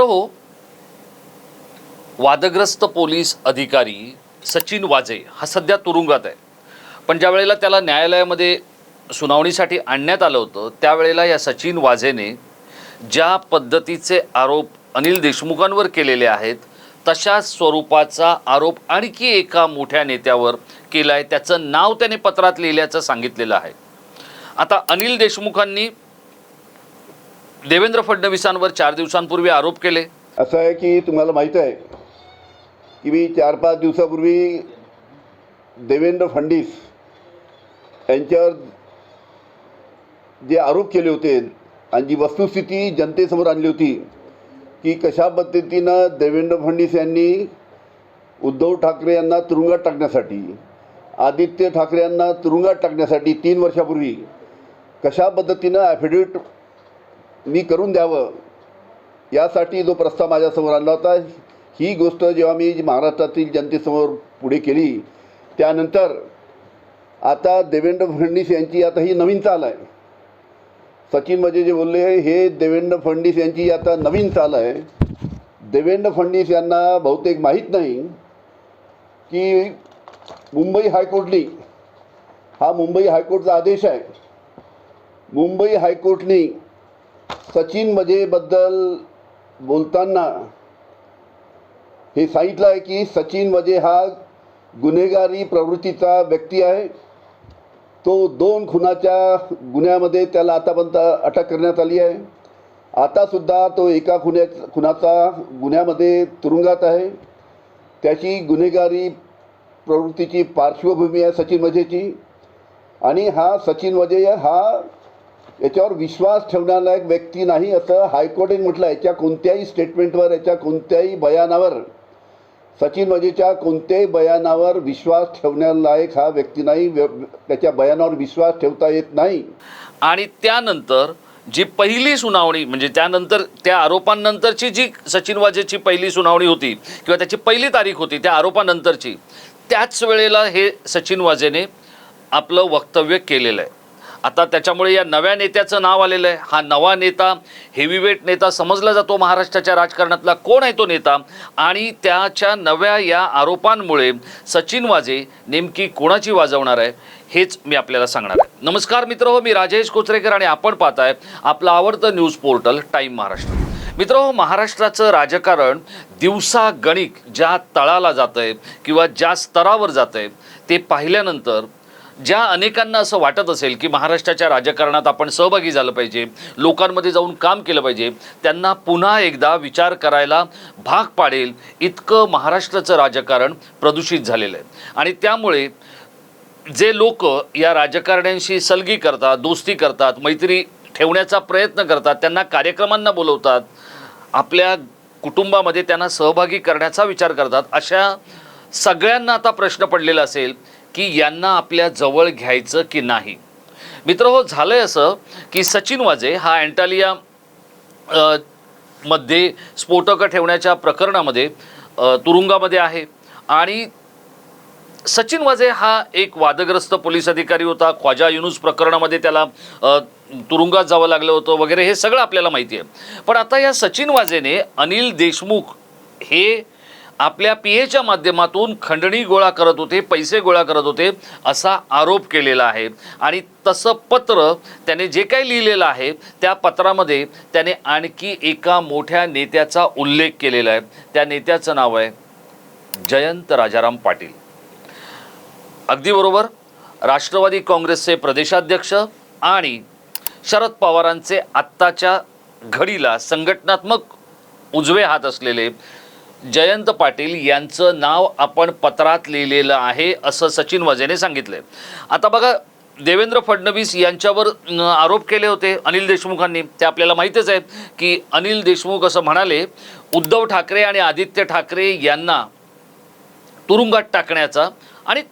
मित्र हो वादग्रस्त पोलीस अधिकारी सचिन वाजे हा सध्या तुरुंगात आहे. पण ज्या वेळेला त्याला न्यायालयामध्ये सुनावणीसाठी आणण्यात आलं होतं त्यावेळेला या सचिन वाझेने ज्या पद्धतीचे आरोप अनिल देशमुखांवर केलेले आहेत तशाच स्वरूपाचा आरोप आणखी एका मोठ्या नेत्यावर केला आहे त्याचं नाव त्याने पत्रात लिहिल्याचं सांगितलेलं आहे. आता अनिल देशमुखांनी देवेंद्र फडणवीसांवर चार दिवसांपूर्वी आरोप केले. असं आहे की तुम्हाला माहीत आहे की मी चार पाच दिवसापूर्वी देवेंद्र फडणवीस यांच्यावर जे आरोप केले होते आणि जी वस्तुस्थिती जनतेसमोर आणली होती की कशा पद्धतीनं देवेंद्र फडणवीस यांनी उद्धव ठाकरे यांना तुरुंगात टाकण्यासाठी आदित्य ठाकरे यांना तुरुंगात टाकण्यासाठी तीन वर्षापूर्वी कशा पद्धतीनं ॲफिडेविट मी करून द्यावं. यासाठी जो प्रस्ताव माझ्यासमोर आणला होता ही गोष्ट जेव्हा मी महाराष्ट्रातील जनतेसमोर पुढे केली त्यानंतर आता देवेंद्र फडणवीस यांची आता ही नवीन चाल आहे. सचिन मजे जे बोलले हे देवेंद्र फडणवीस यांची आता नवीन चाल आहे. देवेंद्र फडणवीस यांना बहुतेक माहीत नाही की मुंबई हायकोर्टनी हा मुंबई हायकोर्टचा आदेश आहे. मुंबई हायकोर्टनी सचिन मजेबद्दल बोलताना हे सांगितलं आहे की सचिन मजे हा गुन्हेगारी प्रवृत्तीचा व्यक्ती आहे. तो दोन खुनाच्या गुन्ह्यामध्ये त्याला आतापर्यंत अटक करण्यात आली आहे. आतासुद्धा तो एका खुन्या खुनाचा गुन्ह्यामध्ये तुरुंगात आहे. त्याची गुन्हेगारी प्रवृत्तीची पार्श्वभूमी आहे सचिन मजेची. आणि हा सचिन मजे हा याच्यावर विश्वास ठेवण्यालायक व्यक्ती नाही असं हायकोर्टाने म्हटलं याच्या कोणत्याही स्टेटमेंटवर याच्या कोणत्याही बयानावर सचिन मजेच्या कोणत्याही बयानावर विश्वास ठेवण्यालायक हा व्यक्ती नाही. व्य त्याच्या बयानावर विश्वास ठेवता येत नाही. आणि त्यानंतर जी पहिली सुनावणी म्हणजे त्यानंतर त्या आरोपांनंतरची जी सचिन वाजेची पहिली सुनावणी होती किंवा त्याची पहिली तारीख होती त्या आरोपानंतरची त्याच वेळेला हे सचिन वाजेने आपलं वक्तव्य केलेलं आहे. आता त्याच्यामुळे या नव्या नेत्याचं नाव आलेलं आहे. हा नवा नेता हेवीवेट नेता समजला जातो महाराष्ट्राच्या राजकारणातला. कोण आहे तो नेता? आणि त्याच्या नव्या या आरोपांमुळे सचिन वाजे नेमकी कोणाची वाजवणार आहे हेच मी आपल्याला सांगणार आहे. नमस्कार मित्र हो मी राजेश कोचरेकर आणि आपण पाहताय आपलं आवडतं न्यूज पोर्टल टाईम महाराष्ट्र. मित्र हो महाराष्ट्राचं राजकारण दिवसागणिक ज्या तळाला जात आहे किंवा ज्या स्तरावर जात आहे ते पाहिल्यानंतर ज्या अनेकांना असं वाटत असेल की महाराष्ट्राच्या राजकारणात आपण सहभागी झालं पाहिजे लोकांमध्ये जाऊन काम केलं पाहिजे त्यांना पुन्हा एकदा विचार करायला भाग पाडेल इतकं महाराष्ट्राचं राजकारण प्रदूषित झालेलं आहे. आणि त्यामुळे जे लोक या राजकारण्यांशी सलगी करतात दोस्ती करतात मैत्री ठेवण्याचा प्रयत्न करतात त्यांना कार्यक्रमांना बोलवतात आपल्या कुटुंबामध्ये त्यांना सहभागी करण्याचा विचार करतात अशा सगळ्यांना आता प्रश्न पडलेला असेल की यांना आपल्या जवळ घ्यायचं की नाही. मित्र हो झालंय असं की सचिन वाजे हा अँटालिया मध्ये स्फोटकं ठेवण्याच्या प्रकरणामध्ये तुरुंगामध्ये आहे. आणि सचिन वाजे हा एक वादग्रस्त पोलीस अधिकारी होता. ख्वाजा युनुस प्रकरणामध्ये त्याला तुरुंगात जावं लागलं होतं वगैरे हे सगळं आपल्याला माहिती आहे. पण आता या सचिन वाजेने अनिल देशमुख हे आपल्या पी एच्या माध्यमातून खंडणी गोळा करत होते पैसे गोळा करत होते असा आरोप केलेला आहे. आणि तसं पत्र त्याने जे काही लिहिलेलं आहे त्या पत्रामध्ये त्याने आणखी एका मोठ्या नेत्याचा उल्लेख केलेला आहे. त्या नेत्याचं नाव आहे जयंत राजाराम पाटील. अगदी बरोबर राष्ट्रवादी काँग्रेसचे प्रदेशाध्यक्ष आणि शरद पवारांचे आत्ताच्या घडीला संघटनात्मक उजवे हात असलेले जयंत पाटील यांचं नाव आपण पत्रात लिहिलेलं आहे असं सचिन वाजेने सांगितलं आता बघा देवेंद्र फडणवीस यांच्यावर आरोप केले होते अनिल देशमुखांनी. ते आपल्याला माहीतच आहे की अनिल देशमुख असं म्हणाले उद्धव ठाकरे आणि आदित्य ठाकरे यांना तुरुंगात टाकण्याचा आणि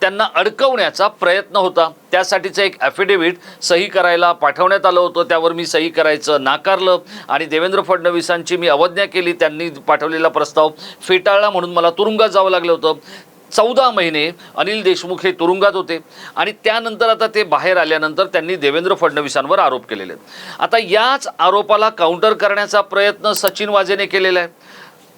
त्यांना अडकवण्याचा प्रयत्न होता. त्यासाठीचं एक ॲफिडेव्हिट सही करायला पाठवण्यात आलं होतं. त्यावर मी सही करायचं नाकारलं आणि देवेंद्र फडणवीसांची मी अवज्ञा केली. त्यांनी पाठवलेला प्रस्ताव फेटाळला म्हणून मला तुरुंगात जावं लागलं होतं. चौदा महिने अनिल देशमुख हे तुरुंगात होते आणि त्यानंतर आता ते बाहेर आल्यानंतर त्यांनी देवेंद्र फडणवीसांवर आरोप केलेले आहेत. आता याच आरोपाला काउंटर करण्याचा प्रयत्न सचिन वाजेने केलेला आहे.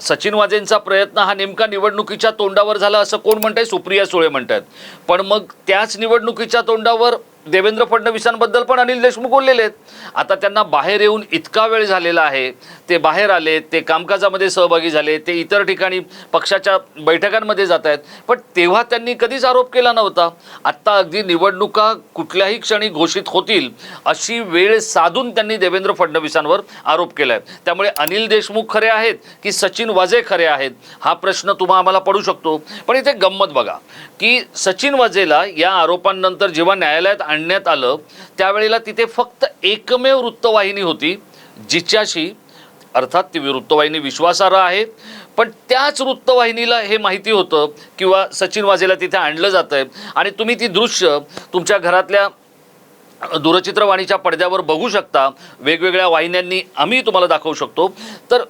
सचिन वाजेंचा प्रयत्न हा नेमका निवडणुकीच्या तोंडावर झाला असं कोण म्हणतंय? सुप्रिया सुळे म्हणतात. पण मग त्याच निवडणुकीच्या तोंडावर देवेंद्र फडणवीसांबद्दल पण अनिल देशमुख बोललेले आहेत. आता त्यांना बाहेर येऊन इतका वेळ झालेला आहे ते बाहेर आले ते कामकाजामध्ये सहभागी झाले ते इतर ठिकाणी पक्षाच्या बैठकांमध्ये जात आहेत. पण तेव्हा त्यांनी कधीच आरोप केला नव्हता. आत्ता अगदी निवडणुका कुठल्याही क्षणी घोषित होतील अशी वेळ साधून त्यांनी देवेंद्र फडणवीसांवर आरोप केला आहे त्यामुळे अनिल देशमुख खरे आहेत की सचिन वाजे खरे आहेत? हा प्रश्न तुम्हा आम्हाला पडू शकतो. पण इथे गंमत बघा की सचिन वाजेला या आरोपांनंतर जेव्हा न्यायालयात आणण्यात आलं त्यावेळेला तिथे फक्त एकमेव वृत्तवाहिनी होती जिच्याशी अर्थात ती वृत्तवाहिनी विश्वासार्ह आहे पण त्याच वृत्तवाहिनीला हे माहिती होतं किंवा सचिन वाजेला तिथे आणलं जातं आहे आणि तुम्ही ती दृश्य तुमच्या घरातल्या दूरचित्रवाणीच्या पडद्यावर बघू शकता वेगवेगळ्या वाहिन्यांनी आम्ही तुम्हाला दाखवू शकतो. तर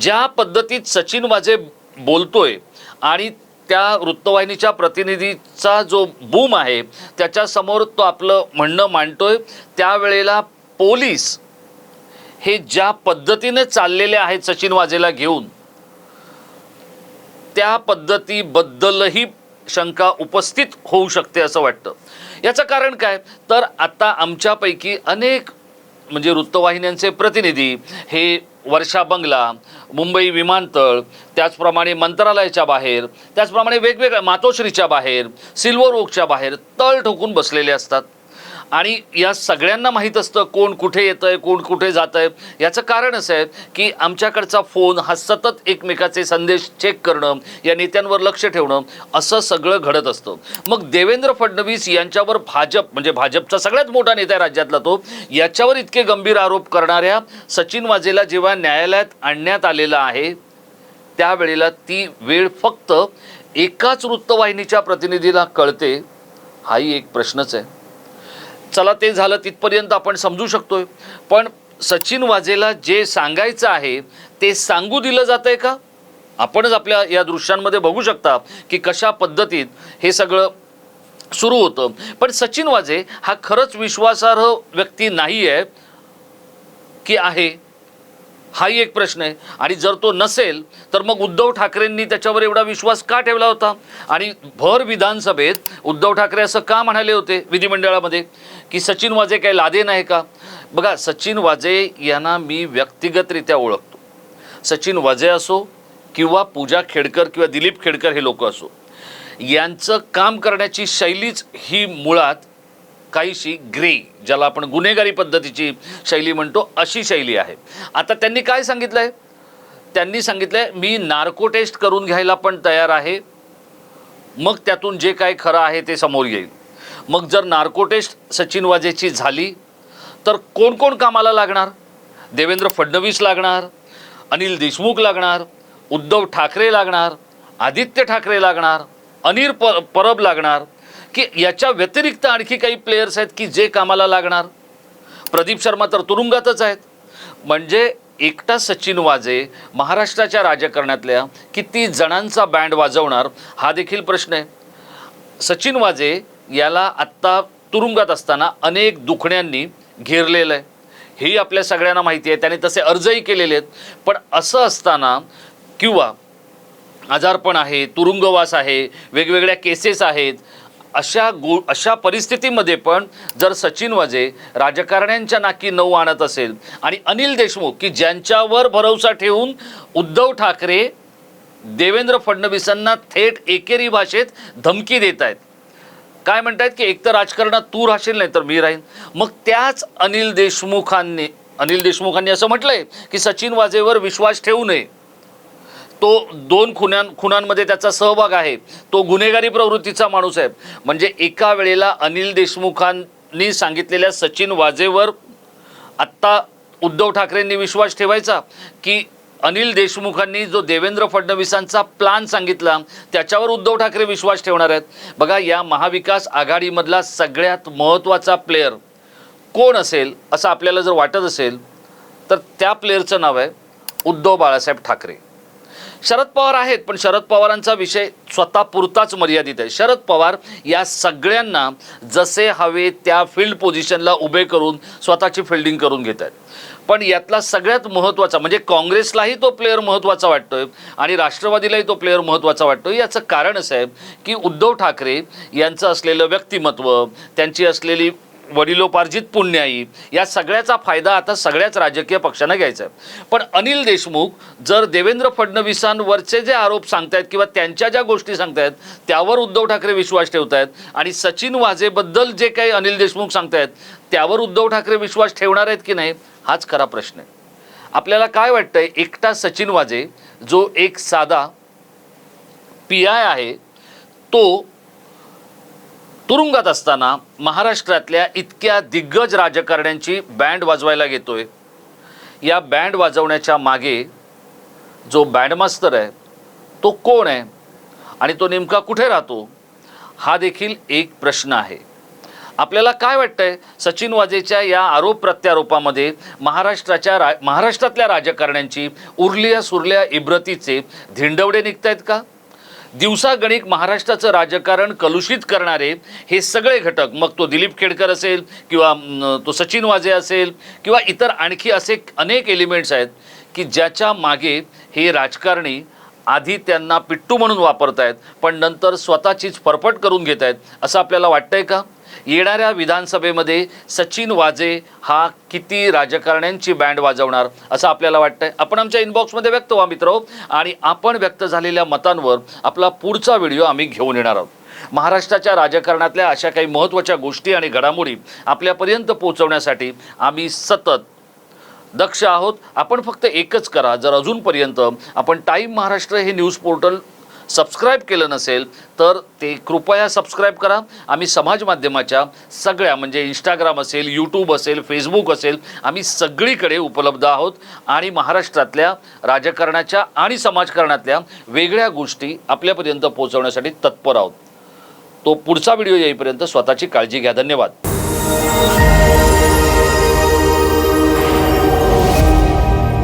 ज्या पद्धतीत सचिन वाजे बोलतोय आणि त्या वृत्तवाहिनीच्या प्रतिनिधीचा जो बूम आहे त्याच्यासमोर तो आपलं म्हणणं मांडतोय. त्यावेळेला पोलीस हे ज्या पद्धतीने चाललेले आहेत सचिन वाजेला घेऊन त्या पद्धतीबद्दलही शंका उपस्थित होऊ शकते असं वाटतं. याचं कारण काय? तर आता आमच्यापैकी अनेक म्हणजे वृत्तवाहिन्यांचे प्रतिनिधी हे वर्षा बंगला मुंबई विमानतळ त्याचप्रमाणे मंत्रालयाच्या बाहेर त्याचप्रमाणे वेगवेगळ्या मातोश्रीच्या बाहेर सिल्वर ओकच्या बाहेर तळ ठोकून बसलेले असतात. आणि या सगळ्यांना माहीत असतं कोण कुठे येतं आहे कोण कुठे जातं आहे याचं कारण असं आहे की आमच्याकडचा फोन हा सतत एकमेकाचे संदेश चेक करणं या नेत्यांवर लक्ष ठेवणं असं सगळं घडत असतं. मग देवेंद्र फडणवीस यांच्यावर भाजप म्हणजे भाजपचा सगळ्यात मोठा नेता आहे राज्यातला तो याच्यावर इतके गंभीर आरोप करणाऱ्या सचिन वाजेला जेव्हा न्यायालयात आणण्यात आलेला आहे त्यावेळेला ती वेळ फक्त एकाच वृत्तवाहिनीच्या प्रतिनिधीला कळते. हाही एक प्रश्नच आहे. चला ते झालं तिथपर्यंत आपण समजू शकतोय. पण सचिन वाजेला जे सांगायचं आहे ते सांगू दिलं जातंय का? आपणच आपल्या या दृश्यांमध्ये बघू शकता की कशा पद्धतीत हे सगळं सुरू होतं. पण सचिन वाजे हा खरंच विश्वासार्ह व्यक्ती नाही आहे की आहे. हाही एक प्रश्न आहे. आणि जर तो नसेल तर मग उद्धव ठाकरेंनी त्याच्यावर एवढा विश्वास का ठेवला होता? आणि भर विधानसभेत उद्धव ठाकरे असं का म्हणाले होते विधिमंडळामध्ये? की सचिन वाजे काही लादे नाही का? बघा सचिन वाजे यांना मी व्यक्तिगतरित्या ओळखतो. सचिन वाजे असो किंवा पूजा खेडकर किंवा दिलीप खेडकर हे लोक असो यांचं काम करण्याची शैलीच ही मुळात काहीशी ग्रे ज्याला आपण गुन्हेगारी पद्धतीची शैली म्हणतो अशी शैली आहे. आता त्यांनी काय सांगितलं आहे त्यांनी सांगितलं आहे मी नार्को टेस्ट करून घ्यायला पण तयार आहे. मग त्यातून जे काय खरं आहे ते समोर येईल. मग जर नार्को टेस्ट सचिन वाजेची झाली तर कोण कोण कामाला लागणार? देवेंद्र फडणवीस लागणार अनिल देशमुख लागणार उद्धव ठाकरे लागणार आदित्य ठाकरे लागणार अनिल प परब लागणार की याच्या व्यतिरिक्त आणखी काही प्लेयर्स आहेत की जे कामाला लागणार? प्रदीप शर्मा तर तुरुंगातच आहेत. म्हणजे एकटा सचिन वाजे महाराष्ट्राच्या राजकारणातल्या किती जणांचा बँड वाजवणार हा देखील प्रश्न आहे. सचिन वाजे याला आत्ता तुरुंगात असताना अनेक दुखण्यांनी घेरलेलं आहे. हेही आपल्या सगळ्यांना माहिती आहे. त्याने तसे अर्जही केलेले आहेत. पण असं असताना किंवा आजारपण आहे तुरुंगवास आहे वेगवेगळ्या केसेस आहेत अशा गो अशा परिस्थितीमध्ये पण जर सचिन वाजे राजकारण्यांच्या नाकी नऊ आणत असेल आणि अनिल देशमुख की ज्यांच्यावर भरोसा ठेवून उद्धव ठाकरे देवेंद्र फडणवीसांना थेट एकेरी भाषेत धमकी देत आहेत. काय म्हणतायत की एकतर राजकारणात तू राहशील नाही तर मी राहीन. मग त्याच अनिल देशमुखांनी अनिल देशमुखांनी असं म्हटलंय की सचिन वाजेवर विश्वास ठेवू नये. तो दोन खुन्यां खुनांमध्ये त्याचा सहभाग आहे. तो गुन्हेगारी प्रवृत्तीचा माणूस आहे. म्हणजे एका वेळेला अनिल देशमुखांनी सांगितलेल्या सचिन वाजेवर आत्ता उद्धव ठाकरेंनी विश्वास ठेवायचा की अनिल देशमुखांनी जो देवेंद्र फडणवीसांचा प्लान सांगितला त्याच्यावर उद्धव ठाकरे विश्वास ठेवणार आहेत. बघा या महाविकास आघाडीमधला सगळ्यात महत्त्वाचा प्लेयर कोण असेल असं आपल्याला जर वाटत असेल तर त्या प्लेयरचं नाव आहे उद्धव बाळासाहेब ठाकरे. शरद पवार आहेत पण शरद पवारांचा विषय स्वतः पुरताच मर्यादित आहे. शरद पवार या सगळ्यांना जसे हवे त्या फील्ड पोझिशनला उभे करून स्वतःची फिल्डिंग करून घेत आहेत. पण यातला सगळ्यात महत्त्वाचा म्हणजे काँग्रेसलाही तो प्लेअर महत्त्वाचा वाटतोय आणि राष्ट्रवादीलाही तो प्लेअर महत्त्वाचा वाटतोय याचं कारण असं आहे की उद्धव ठाकरे यांचं असलेलं व्यक्तिमत्व त्यांची असलेली वडिलोपार्जित पुण्याई या सगळ्याचा फायदा आता सगळ्याच राजकीय पक्षांना घ्यायचा आहे. पण अनिल देशमुख जर देवेंद्र फडणवीसांवरचे जे आरोप सांगतायत किंवा त्यांच्या ज्या गोष्टी सांगतायत त्यावर उद्धव ठाकरे विश्वास ठेवतायत आणि सचिन वाझेबद्दल जे काही अनिल देशमुख सांगतायत त्यावर उद्धव ठाकरे विश्वास ठेवणार आहेत की नाही हाच खरा प्रश्न आहे. आपल्याला काय वाटतंय एकटा सचिन वाजे जो एक साधा पी आय आहे तो तुरुंगात असताना महाराष्ट्रातल्या इतक्या दिग्गज राजकारण्यांची बँड वाजवायला घेतोय या बँड वाजवण्याच्या मागे जो बँडमास्तर आहे तो कोण आहे आणि तो नेमका कुठे राहतो हा देखील एक प्रश्न आहे. आपल्याला काय वाटतंय? सचिन वाजेच्या या आरोप प्रत्यारोपामध्ये महाराष्ट्राच्या रा महाराष्ट्रातल्या राजकारण्यांची उरल्या सुरल्या इब्रतीचे धिंडवडे निघत आहेत का? दिवसागणिक महाराष्ट्राचं राजकारण कलुषित करणारे हे सगळे घटक मग तो दिलीप खेडकर असेल किंवा तो सचिन वाजे असेल किंवा इतर आणखी असे अनेक एलिमेंट्स आहेत की ज्याच्या मागे हे राजकारणी आधी त्यांना पिट्टू म्हणून वापरतायत पण नंतर स्वतःचीच फरफट करून घेत आहेत असं आपल्याला वाटतंय का? येणाऱ्या विधानसभेमध्ये सचिन वाजे हा किती राजकारण्यांची बँड वाजवणार असं आपल्याला वाटतंय. आपण आमच्या इनबॉक्समध्ये व्यक्त व्हा मित्र. आणि आपण व्यक्त झालेल्या मतांवर आपला पुढचा व्हिडिओ आम्ही घेऊन येणार आहोत. महाराष्ट्राच्या राजकारणातल्या अशा काही महत्त्वाच्या गोष्टी आणि घडामोडी आपल्यापर्यंत पोहोचवण्यासाठी आम्ही सतत दक्ष आहोत. आपण फक्त एकच करा. जर अजूनपर्यंत आपण टाईम महाराष्ट्र हे न्यूज पोर्टल सबस्क्राईब केलं नसेल तर ते कृपया सबस्क्राईब करा. आम्ही समाज माध्यमाच्या सगळ्या म्हणजे इंस्टाग्राम असेल यूट्यूब असेल फेसबुक असेल आम्ही सगळीकडे उपलब्ध आहोत. आणि महाराष्ट्रातल्या राजकारणाच्या आणि समाजकारणातल्या वेगळ्या गोष्टी आपल्यापर्यंत पोहोचवण्यासाठी तत्पर आहोत. तो पुढचा व्हिडिओ येईपर्यंत स्वतःची काळजी घ्या. धन्यवाद.